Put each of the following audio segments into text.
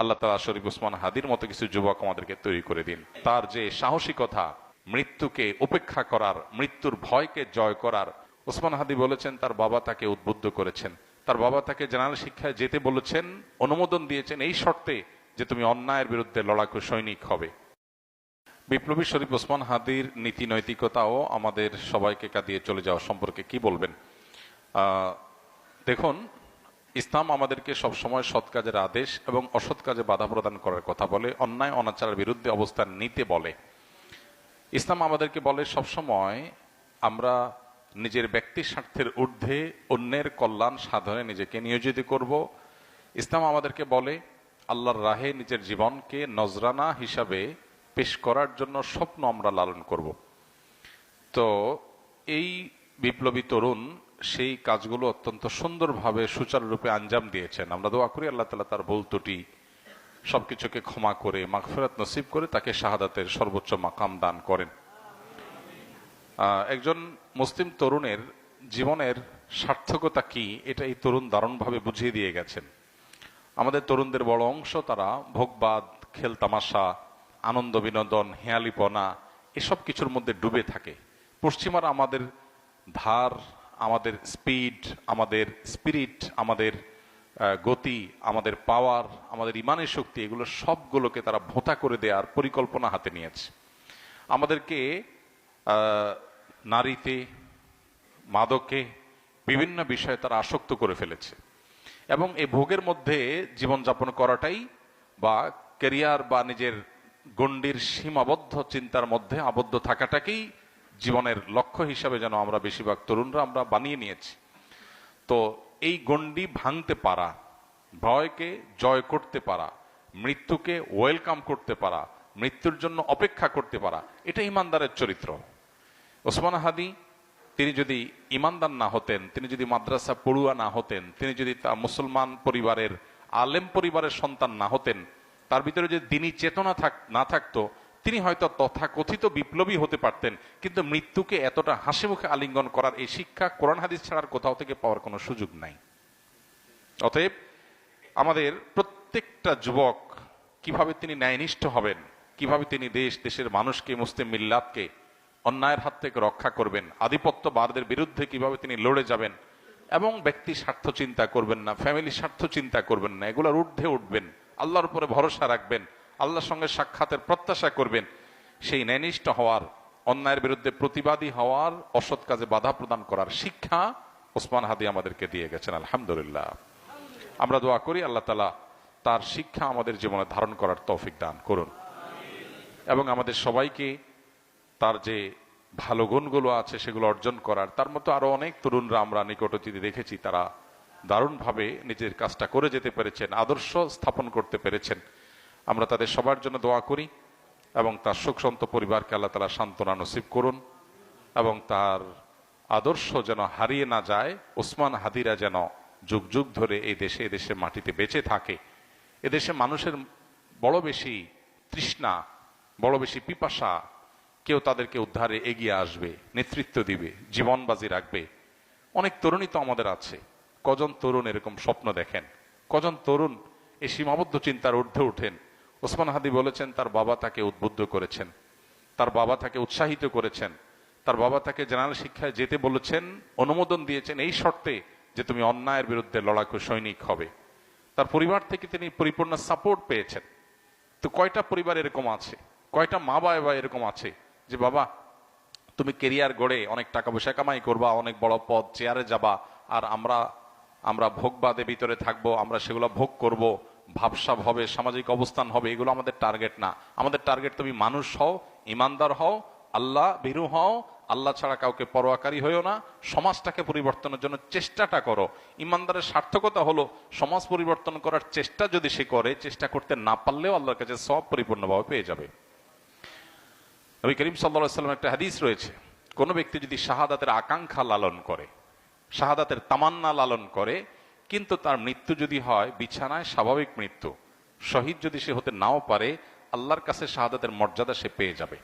আল্লাহ তালা শরীফ উসমান হাদির মতো কিছু যুবক আমাদেরকে তৈরি করে দিন। তার যে সাহসিকতা, মৃত্যুকে উপেক্ষা করার, মৃত্যুর ভয়কে জয় করার, ওসমান হাদি বলেছেন, তার বাবা তাকে উদ্বুদ্ধ করেছেন। তার বাবা তাকে জেনারেল শিক্ষায় যেতে বলেছেন, অনুমোদন দিয়েছেন এই শর্তে যে তুমি অন্যায়ের বিরুদ্ধে লড়াকু সৈনিক হবে। বিপ্লবী শরীফ ওসমান হাদির নীতি নৈতিকতাও আমাদের সবাইকে কাঁদিয়ে চলে যাওয়া সম্পর্কে কি বলবেন? দেখুন ইসলাম আমাদেরকে সবসময় সৎ কাজের আদেশ এবং অসৎ কাজে বাধা প্রদান করার কথা বলে, অন্যায়, অনাচারের বিরুদ্ধে অবস্থান নিতে বলে। ইসলাম আমাদেরকে বলে, সবসময় আমরা নিজের ব্যক্তি স্বার্থের ঊর্ধ্বে অন্যের কল্যাণ সাধনে নিজেকে নিয়োজিত করব। ইসলাম আমাদেরকে বলে, আল্লাহর রাহে নিজের জীবনকে নজরানা হিসাবে পেশ করার জন্য স্বপ্ন আমরা লালন করব। তো এই বিপ্লবী তরুণ সেই কাজগুলো অত্যন্ত সুন্দরভাবে সুচারুরূপে আঞ্জাম দিয়েছেন। আমরা দোয়া করি আল্লাহ তালা তার ভুল ত্রুটি সবকিছুকে ক্ষমা করে, মাগফিরাত নসিব করে তাকে শাহাদাতের সর্বোচ্চ মাকাম দান করেন। একজন মুসলিম তরুণের জীবনের সার্থকতা কি, এটা এই তরুণ দারুণভাবে বুঝিয়ে দিয়ে গেছেন। আমাদের তরুণদের বড় অংশ তারা ভোগবাদ, খেল তামাশা, আনন্দ বিনোদন, হেয়ালিপনা, এসব কিছুর মধ্যে ডুবে থাকে। পশ্চিমারা আমাদের ধার আমাদের স্পিড আমাদের স্পিরিট আমাদের গতি, আমাদের পাওয়ার আমাদের ইমানের শক্তি, এগুলো সবগুলোকে তারা ভোঁতা করে দেওয়ার পরিকল্পনা হাতে নিয়েছে। আমাদেরকে নারীতে, মাদকে বিভিন্ন বিষয়ে তারা আসক্ত করে ফেলেছে। এবং এই ভোগের মধ্যে জীবনযাপন করাটাই বা ক্যারিয়ার বা নিজের গণ্ডির সীমাবদ্ধ চিন্তার মধ্যে আবদ্ধ থাকাটাকেই জীবনের লক্ষ্য হিসাবে যেন আমরা বেশিরভাগ তরুণরা আমরা বানিয়ে নিয়েছি। তো এই গণ্ডি ভাঙতে পারা, ভয়কে জয় করতে পারা, মৃত্যুকে ওয়েলকাম করতে পারা, মৃত্যুর জন্য অপেক্ষা করতে পারা, এটা ইমানদারের চরিত্র। ওসমান হাদি, তিনি যদি ইমানদার না হতেন, তিনি যদি মাদ্রাসা পড়ুয়া না হতেন, তিনি যদি তা মুসলমান পরিবারের, আলেম পরিবারের সন্তান না হতেন, তার ভিতরে যদি দিনী চেতনা থাক, না থাকতো তিনি হয়তো তথাকথিত বিপ্লবী হতে পারতেন, কিন্তু মৃত্যুকে এতটা হাসি মুখে আলিঙ্গন করার এই শিক্ষা কোরআন হাদিস ছাড়ার কোথাও থেকে পাওয়ার কোনো সুযোগ নাই। অতএব আমাদের প্রত্যেকটা যুবক কীভাবে তিনি ন্যায়নিষ্ঠ হবেন, কীভাবে তিনি দেশ, দেশের মানুষকে, মুসলিম মিল্লাতকে, অন্যায়ের হাত থেকে রক্ষা করবেন, আধিপত্যবাদদের বিরুদ্ধে কীভাবে তিনি লড়ে যাবেন, এবং ব্যক্তি স্বার্থ চিন্তা করবেন না ফ্যামিলি স্বার্থ চিন্তা করবেন না, এগুলোর ঊর্ধ্বে উঠবেন, আল্লাহর উপরে ভরসা রাখবেন আল্লাহর সঙ্গে সাক্ষাতের প্রত্যাশা করবেন, সেই ন্যায়নিষ্ঠ হওয়ার, অন্যায়ের বিরুদ্ধে প্রতিবাদী হওয়ার অসৎ কাজে বাধা প্রদান করার শিক্ষা ওসমান হাদি আমাদেরকে দিয়ে গেছেন, আলহামদুলিল্লাহ। আমরা দোয়া করি আল্লাহ তালা তার শিক্ষা আমাদের জীবনে ধারণ করার তৌফিক দান করুন। এবং আমাদের সবাইকে তার যে ভালো গুণগুলো আছে সেগুলো অর্জন করার, তার মতো আরও অনেক তরুণরা আমরা নিকট অতীতে দেখেছি, তারা দারুণভাবে নিজের কাজটা করে যেতে পেরেছেন, আদর্শ স্থাপন করতে পেরেছেন। আমরা তাদের সবার জন্য দোয়া করি এবং তার সুখসন্ত পরিবারকে আল্লাহ তালা সান্ত্বনা নসিব করুন এবং তার আদর্শ যেন হারিয়ে না যায়, ওসমান হাদিরা যেন যুগ যুগ ধরে এই দেশে এদেশে মাটিতে বেঁচে থাকে। এদেশে মানুষের বড় বেশি তৃষ্ণা, বড় বেশি পিপাসা, কেউ তাদেরকে উদ্ধারে এগিয়ে আসবে, নেতৃত্ব দিবে, জীবনবাজি রাখবে। অনেক তরুণী তো আমাদের আছে। কজন তরুণ এরকম স্বপ্ন দেখেন? কজন তরুণ এই সীমাবদ্ধ চিন্তার ঊর্ধ্বে উঠেন ওসমান হাদি বলেছেন, তার বাবা তাকে উদ্বুদ্ধ করেছেন। তার বাবা তাকে উৎসাহিত করেছেন। তার বাবা তাকে জেনারেল শিক্ষায় যেতে বলেছেন, অনুমোদন দিয়েছেন এই শর্তে যে তুমি অন্যায়ের বিরুদ্ধে লড়াকু সৈনিক হবে। তার পরিবার থেকে তিনি পরিপূর্ণ সাপোর্ট পেয়েছেন। তো কয়টা পরিবার এরকম আছে? কয়টা মা বাবা এরকম আছে যে, বাবা, তুমি কেরিয়ার গড়ে অনেক টাকা পয়সা কামাই করবা, অনেক বড় পদ, চেয়ারে যাবা, আর আমরা আমরা ভোগবাদে ভিতরে থাকব, আমরা সেগুলো ভোগ করব ভাবসাব হবে, সামাজিক অবস্থান হবে, এগুলো আমাদের টার্গেট না। আমাদের টার্গেট তুমি মানুষ হও, ইমানদার হও, আল্লাহ ভীরু হও, আল্লাহ ছাড়া কাউকে পরোয়াকারী হয়েও না। সমাজটাকে পরিবর্তনের জন্য চেষ্টাটা করো। ইমানদারের সার্থকতা হলো সমাজ পরিবর্তন করার চেষ্টা যদি সে করে, চেষ্টা করতে না পারলেও আল্লাহর কাছে সব পরিপূর্ণভাবে পেয়ে যাবে। নবী করিম সাল্লা সাল্লাম একটা হাদিস রয়েছে, কোনো ব্যক্তি যদি শাহাদাতের আকাঙ্ক্ষা লালন করে, শাহাদাতের তামান্না লালন করে কিন্তু তার মৃত্যু যদি হয়, বিছানায় স্বাভাবিক মৃত্যু। শহীদ যদি সে হতে নাও পারে, আল্লাহর কাছে শাহাদাতের মর্যাদা সে পেয়ে যাবে।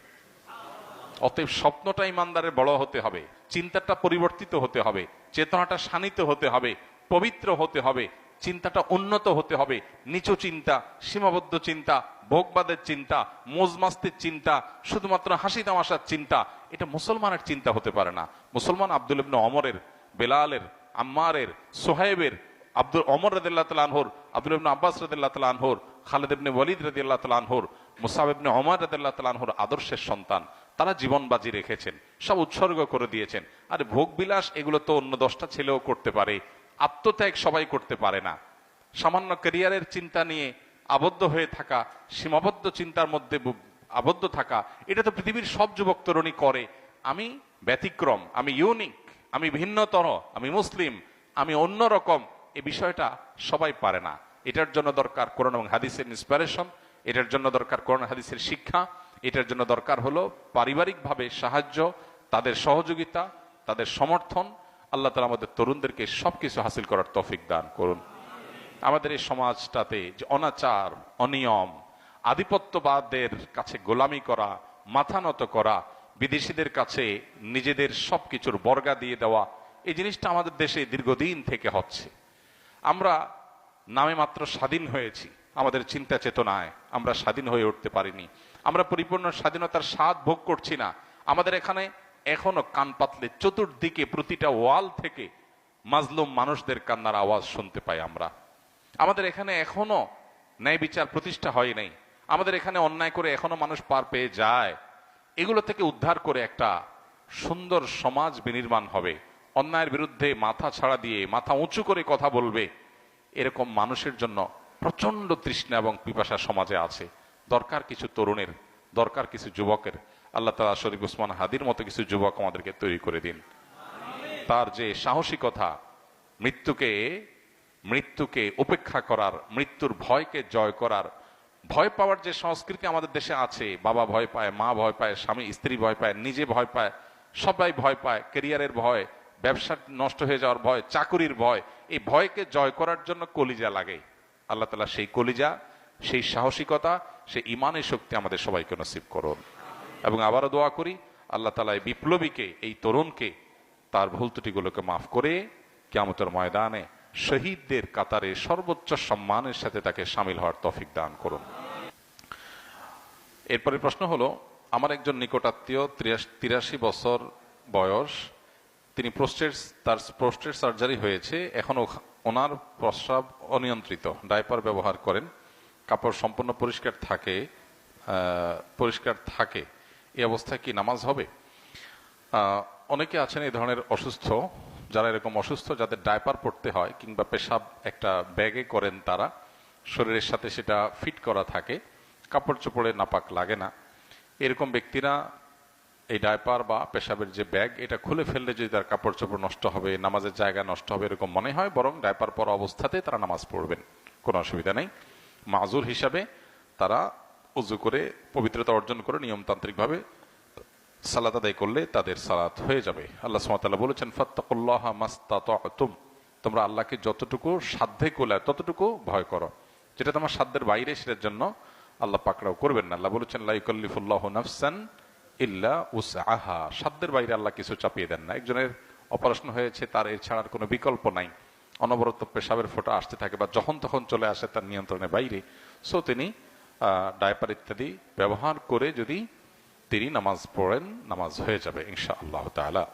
অতএব স্বপ্নটা ইমানদারের বড় হতে হবে, চিন্তাটা পরিবর্তিত হতে হবে, চেতনাটা শানিত হতে হবে, পবিত্র হতে হবে, চিন্তাটা উন্নত হতে হবে, নিচু চিন্তা, সীমাবদ্ধ চিন্তা, ভোগবাদের চিন্তা, মোজমাস্তির চিন্তা, শুধুমাত্র হাসি তামাশার চিন্তা, এটা মুসলমানের চিন্তা হতে পারে না। মুসলমান আব্দুল ইবনে অমরের বেলালের, আম্মারের সোহেবের আব্দুল অমর রদিল্লাহ তাল আনহর, আব্দুল ইবনে আব্বাস রদিল্লাহ তাল আনহর, খালেদ ইবনে ওয়ালিদ রদিল্লাহ তাল আনহর, মুসাব ইবনে অমর রদিল্লাহ তাল আনহর আদর্শের সন্তান। তারা জীবন বাজি রেখেছেন, সব উৎসর্গ করে দিয়েছেন। আর ভোগ বিলাস এগুলো তো অন্য দশটা ছেলেও করতে পারে, আত্মত্যাগ সবাই করতে পারে না। সামান্য ক্যারিয়ারের চিন্তা নিয়ে আবদ্ধ হয়ে থাকা, সীমাবদ্ধ চিন্তার মধ্যে আবদ্ধ থাকা, এটা তো পৃথিবীর সব যুবক তরুণী করে। আমি ব্যতিক্রম, আমি ইউনিক আমি ভিন্নতর, আমি মুসলিম, আমি অন্যরকম এই বিষয়টা সবাই পারে না। এটার জন্য দরকার কোরআন এবং হাদিসের ইন্সপিরেশন এটার জন্য দরকার কোরআন হাদিসের শিক্ষা, এটার জন্য দরকার হলো পারিবারিকভাবে সাহায্য, তাদের সহযোগিতা, তাদের সমর্থন। আল্লাহ তালা আমাদের তরুণদেরকে সবকিছু হাসিল করার তৌফিক দান করুন। আমাদের এই সমাজটাতে যে অনাচার, অনিয়ম, আধিপত্যবাদের কাছে গোলামি করা, মাথা নত করা, বিদেশিদের কাছে নিজেদের সব কিছুর বর্গা দিয়ে দেওয়া, এই জিনিসটা আমাদের দেশে দীর্ঘদিন থেকে হচ্ছে। আমরা নামে মাত্র স্বাধীন হয়েছি। আমাদের চিন্তা চেতনায় আমরা স্বাধীন হয়ে উঠতে পারিনি। আমরা পরিপূর্ণ স্বাধীনতার স্বাদ ভোগ করছি না। আমাদের এখানে এখনও কান পাতলে চতুর্দিকে প্রতিটা ওয়াল থেকে মাজলুম মানুষদের কান্নার আওয়াজ শুনতে পাই আমরা। আমাদের এখানে এখনও ন্যায় বিচার প্রতিষ্ঠা হয় নাই। আমাদের এখানে অন্যায় করে এখনও মানুষ পার পেয়ে যায়। এগুলো থেকে উদ্ধার করে একটা সুন্দর সমাজ বিনির্মাণ হবে। অন্যায়ের বিরুদ্ধে মাথা ছাড়া দিয়ে, মাথা উঁচু করে কথা বলবে, এরকম মানুষের জন্য প্রচণ্ড তৃষ্ণা এবং পিপাসা সমাজে আছে। দরকার কিছু তরুণের, দরকার কিছু যুবকের। আল্লাহ তালা শরীফ উসমান হাদির মতো কিছু যুবক আমাদেরকে তৈরি করে দিন। তার যে সাহসিকতা, মৃত্যুকে মৃত্যুকে উপেক্ষা করার, মৃত্যুর ভয়কে জয় করার, ভয় পাওয়ার যে সংস্কৃতি আমাদের দেশে আছে, বাবা ভয় পায়, মা ভয় পায়, স্বামী, স্ত্রী ভয় পায়, নিজে ভয় পায়, সবাই ভয় পায় কেরিয়ারের ভয় ব্যবসা নষ্ট হয়ে যাওয়ার ভয়, চাকুরির ভয়, এই ভয়কে জয় করার জন্য কলিজা লাগে। আল্লাহ তালা সেই কলিজা, সেই সাহসিকতা, সেই ইমানের শক্তি আমাদের সবাইকে নসিব করুন। এবং আবারও দোয়া করি, আল্লাহ তালা এই বিপ্লবীকে, এই তরুণকে, তার ভুল ত্রুটিগুলোকে মাফ করে কেমতের ময়দানে শহীদদের কাতারে সর্বোচ্চ সম্মানের সাথে তাকে সামিল হওয়ার তফিক দান করুন। এরপরে প্রশ্ন হলো, আমার একজন নিকটাত্মীয় তিরাশি বছর বয়স তিনি প্রোস্টেট তার প্রোস্টেট সার্জারি হয়েছে, এখন ওনার প্রস্রাব অনিয়ন্ত্রিত, ডাইপার ব্যবহার করেন, কাপড় সম্পূর্ণ পরিষ্কার থাকে পরিষ্কার থাকে, এই অবস্থায় কি নামাজ হবে? অনেকে আছেন এই ধরনের অসুস্থ, যারা এরকম অসুস্থ, যাদের ডাইপার পড়তে হয়, কিংবা পেশাব একটা ব্যাগে করেন তারা, শরীরের সাথে সেটা ফিট করা থাকে, কাপড় চোপড়ে নাপাক লাগে না। এরকম ব্যক্তিরা এই ডাইপার বা পেশাবের যে ব্যাগ, এটা খুলে ফেললে যদি তার কাপড় চোপড় নষ্ট হবে, নামাজের জায়গা নষ্ট হবে, এরকম মনে হয়, বরং ডাইপার পরা অবস্থাতে তারা নামাজ পড়বেন। কোনো অসুবিধা নেই। মাজুর হিসাবে তারা উজু করে পবিত্রতা অর্জন করে নিয়মতান্ত্রিকভাবে সালাত আদায় করলে তাদের সালাত হয়ে যাবে। আল্লাহ সুমাতাল্লাহ বলেছেন, ফাত্তাকুল্লাহ মাস্তাতুম তোমরা আল্লাহকে যতটুকু সাধ্যে কোলায় ততটুকু ভয় করো। যেটা তোমার সাধ্যের বাইরে, সেটার জন্য আল্লাহ পাকড়াও করবেন না। আল্লাহ বলেছেন লাইকল্লিফুল্লাহ নাফসান ইল্লা উস আহা সাধ্যের বাইরে আল্লাহ কিছু চাপিয়ে দেন না। একজনের অপারেশন হয়েছে, তার এর ছাড়ার কোনো বিকল্প নাই। অনবরত পেশাবের ফোটা আসতে থাকে বা যখন তখন চলে আসে তার নিয়ন্ত্রণের বাইরে। সো তিনি ডায়পার ইত্যাদি ব্যবহার করে যদি তিনি নামাজ পড়েন, নামাজ হয়ে যাবে ইনশা আল্লাহ তাআলা।